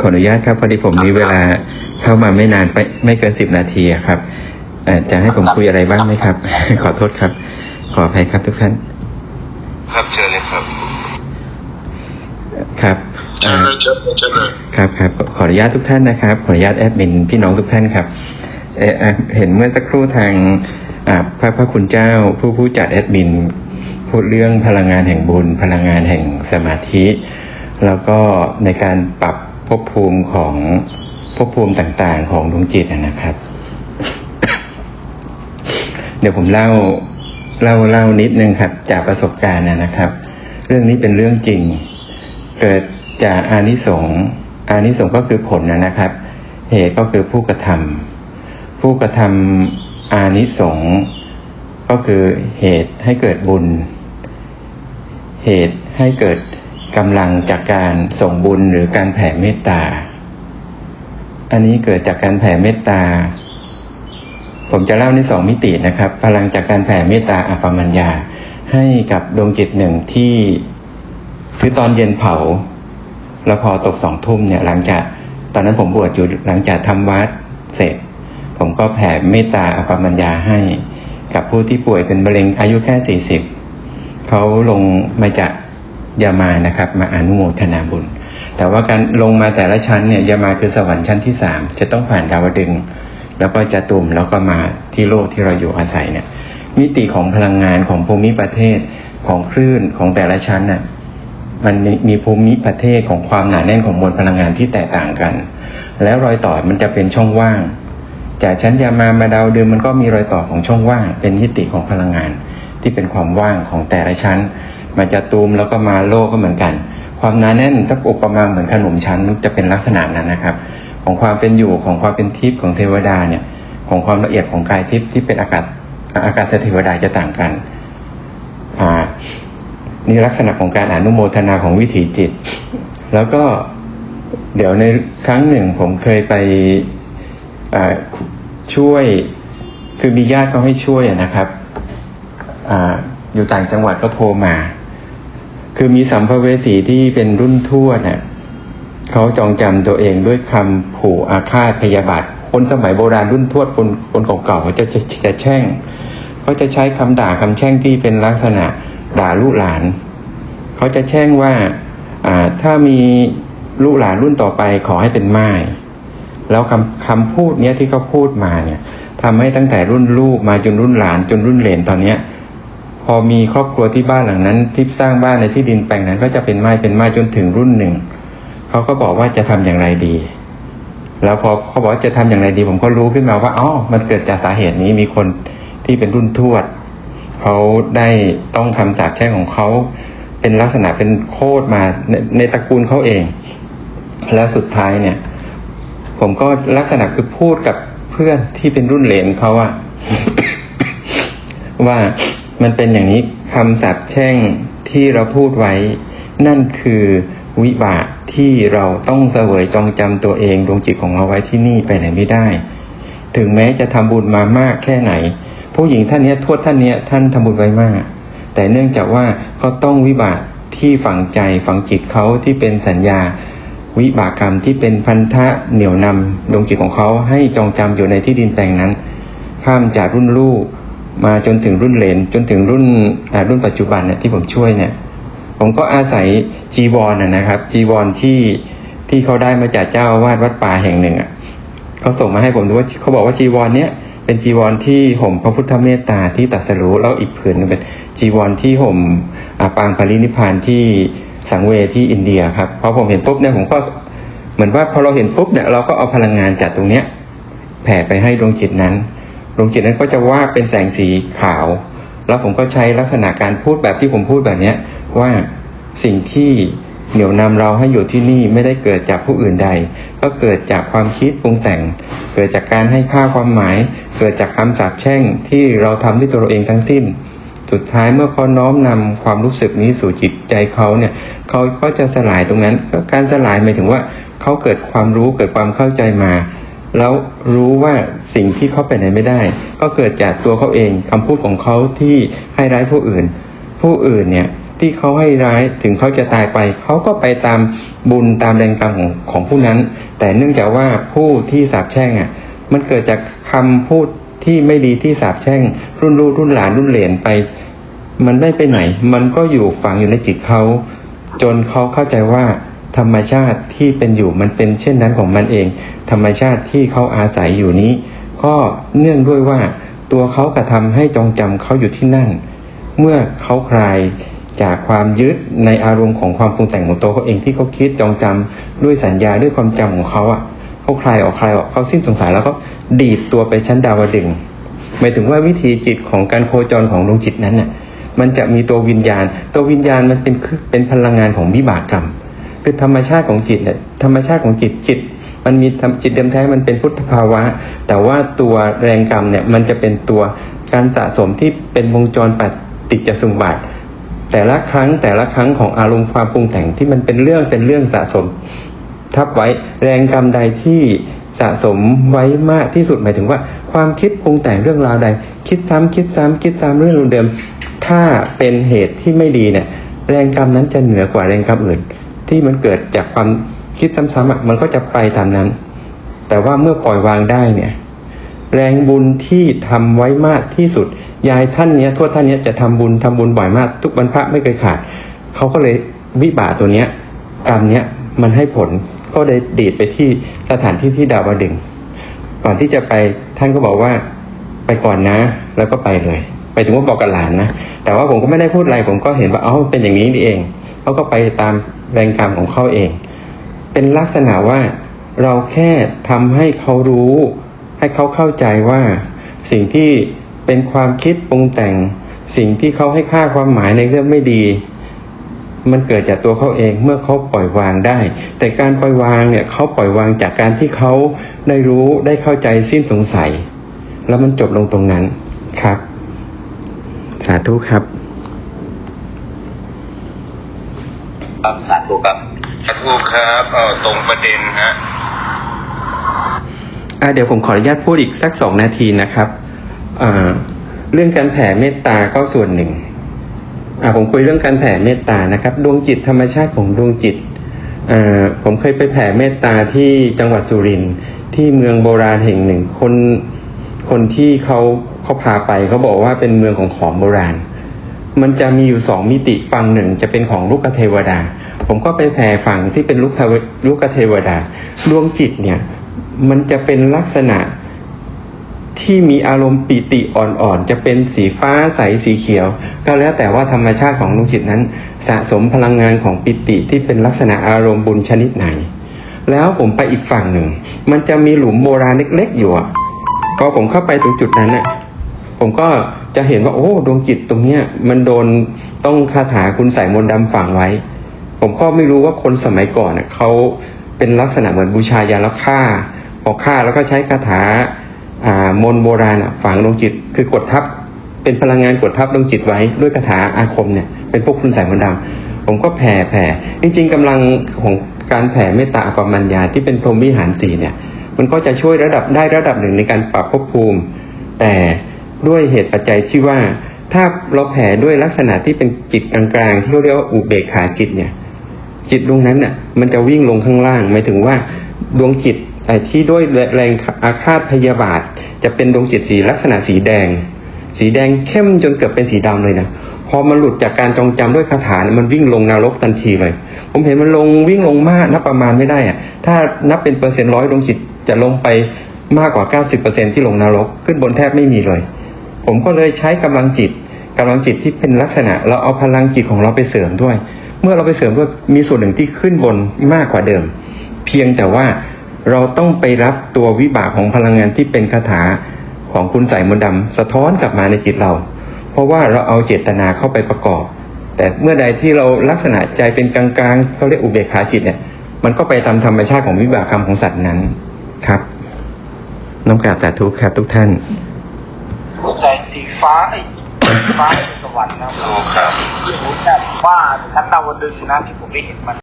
ขออนุญาตครับพอดีผมมีเวลาเข้ามาไม่นานไม่ไม่เกินสิบนาทีอะครับเอ่อจะให้ผมคุยอะไรบ้างไหมครับ ขอโทษครับ ขออภัยครับทุกท่าน ครับเชิญเลยครับ ครับเชิญเลยเชิญเลยเชิญเลยครับครับขออนุญาตทุกท่านนะครับ ขออนุญาตแอดมินพี่น้องทุกท่านครับเอ่ออะเห็นเมื่อสักครู่ทางอ่าพระพระคุณเจ้าผู้ผู้จัดแอดมินพูดเรื่องพลังงานแห่งบุญ พลังงานแห่งสมาธิ แล้วก็ในการปรับ ภพภูมิของภพภูมิต่างๆ ของดวงจิตนะครับ เดี๋ยวผมเล่าเล่าเล่านิดนึงครับ จากประสบการณ์นะครับ เรื่องนี้เป็นเรื่องจริง เกิดจากอานิสงส์อานิสงส์ก็คือผลนะครับ เหตุก็คือผู้กระทำผู้กระทำอานิสงส์ก็คือเหตุให้เกิดบุญ เหตุให้เกิด กำลังจากการส่งบุญหรือการแผ่เมตตา อันนี้เกิดจากการแผ่เมตตา ผมจะเล่าในสองมิตินะครับ พลังจากการแผ่เมตตาอัปมัญญาให้กับดวงจิตหนึ่งที่คือตอนเย็นเผา แล้วพอตกสองทุ่มเนี่ย หลังจากตอนนั้นผมบวชอยู่หลังจากทำวัดเสร็จ ผมก็แผ่เมตตาอัปมัญญาให้กับผู้ที่ป่วยเป็นมะเร็งอายุแค่สี่สิบเขาลงมาจาก ยามานะครับ มาอนุโมทนาบุญ แต่ว่าการลงมาแต่ละชั้นเนี่ยยามาคือสวรรค์ชั้นที่สามจะต้องผ่านดาวดึง แล้วก็จะตุ่มแล้วก็มาที่โลกที่เราอยู่อาศัยเนี่ย มิติของพลังงานของภูมิประเทศของคลื่นของแต่ละชั้นน่ะมันมีภูมิประเทศของความหนาแน่นของมวลพลังงานที่แตกต่างกัน แล้วรอยต่อมันจะเป็นช่องว่าง จากชั้นยามามาดาวดึงมันก็มีรอยต่อของช่องว่าง เป็นมิติของพลังงานที่เป็นความว่างของแต่ละชั้น มันจะตูมแล้วก็มาโลก็เหมือนกัน ความหนาแน่นถ้าอุปมาเหมือนขนมชั้นมันจะเป็นลักษณะนั้นนะครับ ของความเป็นอยู่ของความเป็นทิพย์ของเทวดาเนี่ย ของความละเอียดของกายทิพย์ที่เป็นอากาศอากาศเทวดาจะต่างกัน อ่านี่ลักษณะของการอนุโมทนาของวิถีจิต แล้วก็เดี๋ยวในครั้งหนึ่งผมเคยไปช่วย คือมีญาติเขาให้ช่วยนะครับออยู่ต่างจังหวัดก็โทรมา คือมีสัมภเวสีที่เป็นรุ่นทวดเนี่ยเขาจองจำตัวเองด้วยคำผูกอาฆาตพยาบาทคนสมัยโบราณรุ่นทวดคนคนเก่าๆเขาจะจะจะแช่งเขาจะใช้คำด่าคำแช่งที่เป็นลักษณะด่าลูกหลาน เขาจะแช่งว่า อ่าถ้ามีลูกหลานรุ่นต่อไปขอให้เป็นไม้แล้วคำคำพูดเนี้ยที่เขาพูดมาเนี่ยทำให้ตั้งแต่รุ่นลูกมาจนรุ่นหลานจนรุ่นเหลนตอนเนี้ย อมีครอบครัวที่บ้านหลังนั้น ที่สร้างบ้านในที่ดินแปลงนั้น ก็จะเป็นไม้เป็นไม้จนถึงรุ่นหนึ่งเขาก็บอกว่าจะทำอย่างไรดี แล้วพอเขาบอกว่าจะทำอย่างไรดี ผมก็รู้ขึ้นมาว่าอ๋อมันเกิดจากสาเหตุนี้มีคนที่เป็นรุ่นทวดเขาได้ต้องคำสาปแช่งของเขาเป็นลักษณะเป็นโคตรมาในในตระกูลเขาเอง แล้วสุดท้ายเนี่ย ผมก็ลักษณะคือพูดกับเพื่อนที่เป็นรุ่นเหลนเขาอะว่า มันเป็นอย่างนี้คำสาปแช่งที่เราพูดไว้ นั่นคือวิบากที่เราต้องเสวยจองจำตัวเองดวงจิตของเราไว้ที่นี่ไปไหนไม่ได้ ถึงแม้จะทำบุญมามากแค่ไหน ผู้หญิงท่านนี้ยโทษท่านนี้ท่านทำบุญไว้มาก แต่เนื่องจากว่าเขาต้องวิบากที่ฝังใจฝังจิตเขาที่เป็นสัญญา วิบากกรรมที่เป็นพันธะเหนี่ยวนำดวงจิตของเขาให้จองจำอยู่ในที่ดินแปลงนั้น ข้ามจากรุ่นลูก มาจนถึงรุ่นเหลนจนถึงรุ่นรุ่นปัจจุบันเนี่ยที่ผมช่วยเนี่ย ผมก็อาศัยจีวรนนะครับ จีวรที่ที่เขาได้มาจากเจ้าวาดวัดป่าแห่งหนึ่งอะเขาส่งมาให้ผมดูว่าเขาบอกว่าจีวรเนี้ยเป็นจีวรที่ห่มพระพุทธเมตตาที่ตรัสรู้แล้วอีกผืนนึงเป็นจีวรที่ห่มปางปรินิพานที่สังเวที่อินเดียครับพอผมเห็นปุ๊บเนี่ยผมก็เหมือนว่าพอเราเห็นปุ๊บเนี่ยเราก็เอาพลังงานจากตรงเนี้ยแผ่ไปให้ดวงจิตนั้น ดวงจิตนั้นก็จะว่าเป็นแสงสีขาว แล้วผมก็ใช้ลักษณะการพูดแบบที่ผมพูดแบบเนี้ยว่าสิ่งที่เหนี่ยวนำเราให้อยู่ที่นี่ไม่ได้เกิดจากผู้อื่นใด ก็เกิดจากความคิดปรุงแต่ง เกิดจากการให้ค่าความหมาย เกิดจากคำสาปแช่งที่เราทำด้วยตัวเราเองทั้งสิ้น สุดท้ายเมื่อเขาน้อมนำความรู้สึกนี้สู่จิตใจเขาเนี่ย เขาก็จะสลายตรงนั้นก็การสลายหมายถึงว่าเขาเกิดความรู้เกิดความเข้าใจมา แล้วรู้ว่า สิ่งที่เขาไปไหนไม่ได้ ก็เกิดจากตัวเขาเองคำพูดของเขาที่ให้ร้ายผู้อื่น ผู้อื่นเนี่ยที่เขาให้ร้ายถึงเขาจะตายไปเขาก็ไปตามบุญตามแรงกรรมของของผู้นั้น แต่เนื่องจากว่าผู้ที่สาปแช่งอะ มันเกิดจากคำพูดที่ไม่ดีที่สาปแช่ง รุ่นลูกรุ่นหลานรุ่นเหลนไป มันไม่ไปไหน มันก็อยู่ฝังอยู่ในจิตเขาจนเขาเข้าใจว่าธรรมชาติที่เป็นอยู่มันเป็นเช่นนั้นของมันเอง ธรรมชาติที่เขาอาศัยอยู่นี้ ก็เนื่องด้วยว่าตัวเขากระทำให้จองจำเขาอยู่ที่นั่น เมื่อเขาคลายจากความยึดในอารมณ์ของความปรุงแต่งของตัวเขาเองที่เขาคิดจองจำด้วยสัญญาด้วยความจำของเขาอะเขาคลายออกคลายออกเขาสิ้นสงสัยแล้วก็ดีดตัวไปชั้นดาวดึงหมายถึงว่าวิธีจิตของการโคจรของดวงจิตนั้นน่ะ มันจะมีตัววิญญาณ ตัววิญญาณมันเป็นคือเป็นพลังงานของวิบากกรรมคือธรรมชาติของจิตเนี่ยธรรมชาติของจิตจิต มันมีจิตเดิมแท้มันเป็นพุทธภาวะ แต่ว่าตัวแรงกรรมเนี่ยมันจะเป็นตัวการสะสมที่เป็นวงจรปฏิจจสมบัติแต่ละครั้งแต่ละครั้งของอารมณ์ความปรุงแต่งที่มันเป็นเรื่องเป็นเรื่องสะสม ทับไว้แรงกรรมใดที่สะสมไว้มากที่สุดหมายถึงว่า ความคิดปรุงแต่งเรื่องราวใด คิดซ้ำคิดซ้ำคิดซ้ำเรื่องเดิม ถ้าเป็นเหตุที่ไม่ดีเนี่ย แรงกรรมนั้นจะเหนือกว่าแรงกรรมอื่น ที่มันเกิดจากความ คิดซ้ำๆมันก็จะไปตามนั้น แต่ว่าเมื่อปล่อยวางได้เนี่ย แรงบุญที่ทำไว้มากที่สุด ยายท่านเนี้ยทวดท่านเนี้ยจะทำบุญทำบุญบ่อยมาก ทุกวันพระไม่เคยขาดเขาก็เลยวิบากตัวเนี้ยกรรมเนี้ยมันให้ผลก็เลยดีดไปที่สถานที่ที่ดาวดึง ก่อนที่จะไปท่านก็บอกว่าไปก่อนนะ แล้วก็ไปเลยไปถึงว่าบอกกับหลานนะแต่ว่าผมก็ไม่ได้พูดอะไรผมก็เห็นว่าเอ้าเป็นอย่างนี้นี่เองเขาก็ไปตามแรงกรรมของเขาเอง เป็นลักษณะว่าเราแค่ทำให้เขารู้ ให้เขาเข้าใจว่า สิ่งที่เป็นความคิดปรุงแต่ง สิ่งที่เขาให้ค่าความหมายในเรื่องไม่ดี มันเกิดจากตัวเขาเองเมื่อเขาปล่อยวางได้ แต่การปล่อยวางเนี่ยเขาปล่อยวางจากการที่เขาได้รู้ได้เข้าใจสิ้นสงสัย แล้วมันจบลงตรงนั้นครับ สาธุครับครับสาธุครับ ขอโทษครับเออตรงประเด็นฮะอ่าเดี๋ยวผมขออนุญาตพูดอีกสักสองนาทีนะครับอ่าเรื่องการแผ่เมตตาก็ส่วนหนึ่งอ่าผมคุยเรื่องการแผ่เมตตานะครับ ดวงจิตธรรมชาติของดวงจิตอ่าผมเคยไปแผ่เมตตาที่จังหวัดสุรินทร์ที่เมืองโบราณแห่งหนึ่ง คนคนที่เขาเขาพาไปเขาบอกว่าเป็นเมืองของของโบราณ มันจะมีอยู่สองมิติฝั่งหนึ่งจะเป็นของลูกเทวดา ผมก็ไปแผ่ฝั่งที่เป็นลูกเทวลูกเทวดาดวงจิตเนี่ย มันจะเป็นลักษณะที่มีอารมณ์ปิติอ่อนๆ จะเป็นสีฟ้าใสสีเขียว ก็แล้วแต่ว่าธรรมชาติของดวงจิตนั้น สะสมพลังงานของปิติที่เป็นลักษณะอารมณ์บุญชนิดไหน แล้วผมไปอีกฝั่งหนึ่ง มันจะมีหลุมโบราณเล็กๆอยู่อะพอผมเข้าไปตรงจุดนั้นน่ะผมก็จะเห็นว่าโอ้ดวงจิตตรงเนี้ยมันโดนต้องคาถาคุณใส่มนต์ดำฝังไว้ ผมก็ไม่รู้ว่าคนสมัยก่อนเน่ะเขาเป็นลักษณะเหมือนบูชายาแล้วฆ่าพอฆ่าแล้วก็ใช้คาถาอ่ามนโบราณฝังดวงจิต คือกดทับ เป็นพลังงานกดทับดวงจิตไว้ด้วยคาถาอาคมเนี่ยเป็นพวกคุณใส่มนดำผมก็แผ่แผ่จริง ๆกำลังของการแผ่เมตตาอปมัญญาที่เป็นพรหมวิหารสีเนี่ย มันก็จะช่วยระดับได้ระดับหนึ่งในการปรับภพภูมิ แต่ด้วยเหตุปัจจัยที่ว่าถ้าเราแผ่ด้วยลักษณะที่เป็นจิตกลางๆที่เรียกว่าอุเบกขาจิตเนี่ย จิตดวงนั้นน่ะมันจะวิ่งลงข้างล่างหมายถึงว่าดวงจิตไอ้ที่ด้วยแรงอาฆาตพยาบาท จะเป็นดวงจิตสีลักษณะสีแดง สีแดงเข้มจนเกือบเป็นสีดำเลยนะพอมันหลุดจากการจองจำด้วยคาถาเนี่ยมันวิ่งลงนรกทันทีเลย ผมเห็นมันลงวิ่งลงมากนับประมาณไม่ได้อะถ้านับเป็นเปอร์เซ็นต์ร้อยดวงจิตจะลงไปมากกว่า90%ที่ลงนรกขึ้นบนแทบไม่มีเลย ผมก็เลยใช้กำลังจิตกำลังจิตที่เป็นลักษณะ เราเอาพลังจิตของเราไปเสริมด้วย เมื่อเราไปเสริมด้วยมีส่วนหนึ่งที่ขึ้นบนมากกว่าเดิม เพียงแต่ว่าเราต้องไปรับตัววิบากของพลังงานที่เป็นคาถาของคุณใส่มนดำสะท้อนกลับมาในจิตเรา เพราะว่าเราเอาเจตนาเข้าไปประกอบ แต่เมื่อใดที่เราลักษณะใจเป็นกลางๆเขาเรียกอุเบกขาจิตเนี่ย มันก็ไปตามธรรมชาติของวิบากกรรมของสัตว์นั้นครับน้องกาบสาธุครับทุกท่านแสงสีฟ้าไอ้ ฟ้าในสวรรค์นะถูกครับโอ้โหแบบว่าชั้นดาวดึงส์นะที่ผมได้เห็นมัน